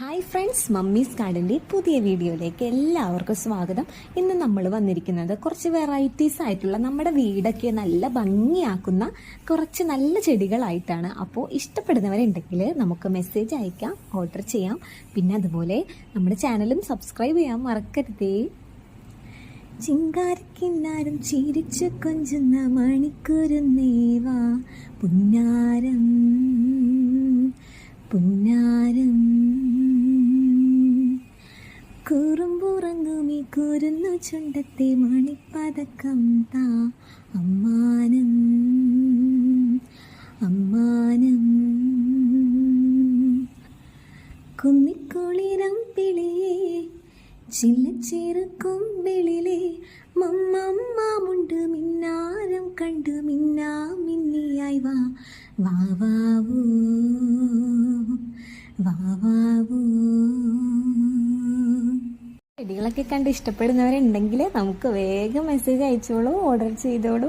Hi friends mummies ഗാർഡന്റെ പുതിയ വീഡിയോയിലേക്ക് എല്ലാവർക്കും സ്വാഗതം. ഇന്ന് നമ്മൾ വന്നിരിക്കുന്നത് കുറച്ച് വെറൈറ്റീസ് ആയിട്ടുള്ള നമ്മുടെ വീടൊക്കെ നല്ല ഭംഗിയാക്കുന്ന കുറച്ച് നല്ല ചെടികളായിട്ടാണ്. അപ്പോൾ ഇഷ്ടപ്പെടുന്നവരുണ്ടെങ്കിൽ നമുക്ക് മെസ്സേജ് അയക്കാം ഓർഡർ ചെയ്യാം. പിന്നെ അതുപോലെ നമ്മുടെ ചാനലും സബ്സ്ക്രൈബ് ചെയ്യാൻ മറക്കരുതേ. ചിങ്കാരക്കിന്നാരും ചിരിച്ചു കൊഞ്ചുന്ന മണിക്കൂരുന്നേവാ പുന്നാരം കുറുമ്പുറങ്ങുമി കുരുന്നു ചുണ്ടത്തെ മണിപ്പതക്കം താ. അമ്മാനം അമ്മാനം. കുന്നിക്കുളിരം പിളിയേ ചില്ലച്ചേർക്കുമ്പിളിലെ മമ്മമ്മാമുണ്ട് മിന്നാരം കണ്ടു മിന്നാ മിന്നിയായി വാ വാ വാവൂ വാവൂ ചെടികളൊക്കെ കണ്ട് ഇഷ്ടപ്പെടുന്നവരുണ്ടെങ്കിൽ നമുക്ക് വേഗം മെസ്സേജ് അയച്ചോളൂ ഓർഡർ ചെയ്തോളൂ.